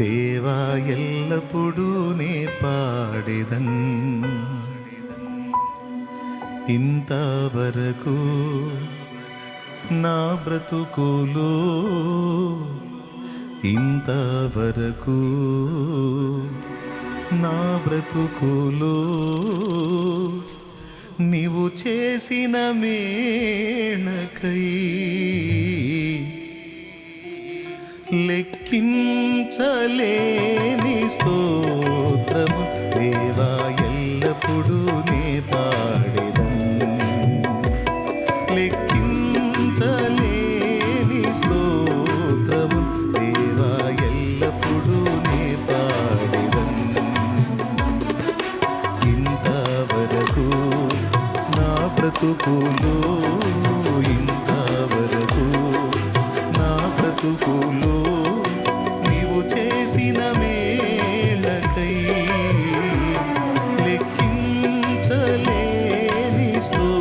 దేవా ఎల్లప్పుడూ నే పాడేదన్ ఇంతవరకు నా బ్రతుకులు ఇంత వరకు నా బ్రతుకులు నీవు చేసిన మేణకై లెక్కించలేని స్తోత్రము దేవా ఎల్లప్పుడూ నే పాడిదం లెక్కించలేని స్తోత్రము దేవా ఎల్లప్పుడూ నే పాడిదం ఇంతవరకు నా బ్రతుకులు Cristo.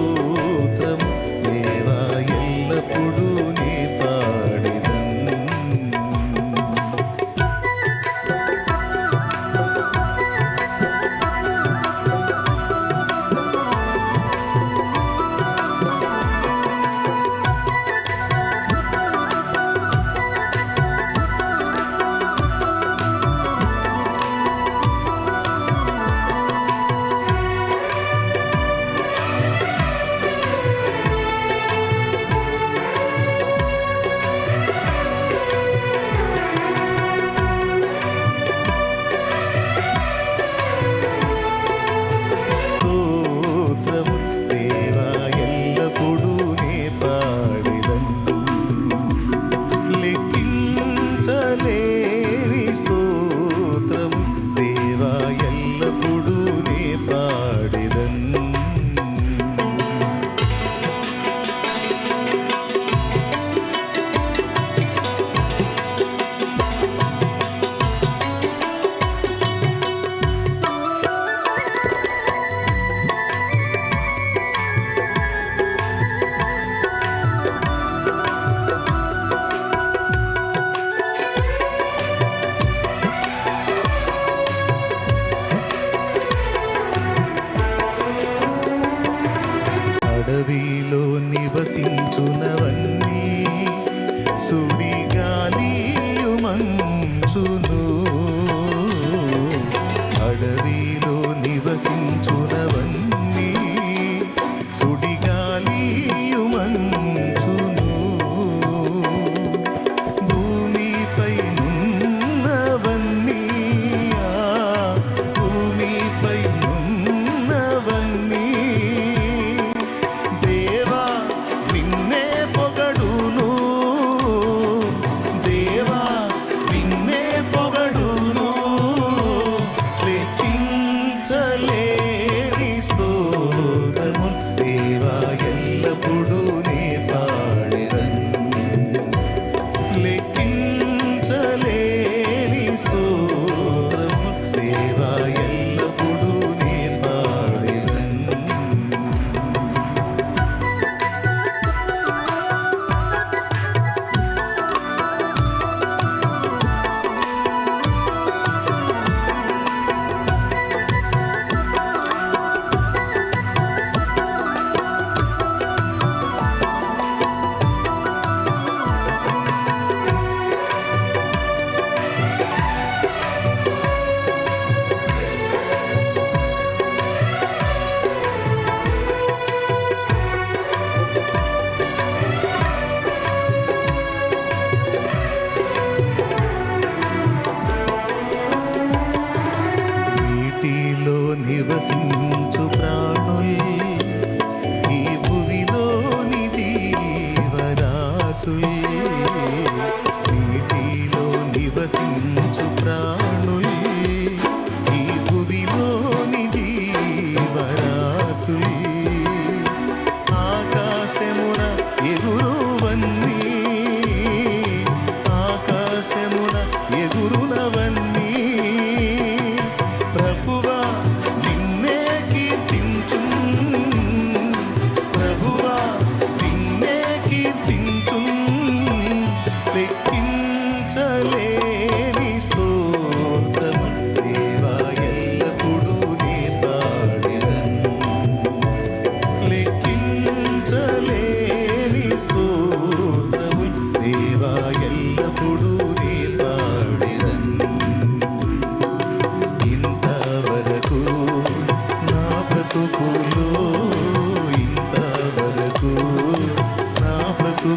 పదవిలో నివసించున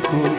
cuckoo.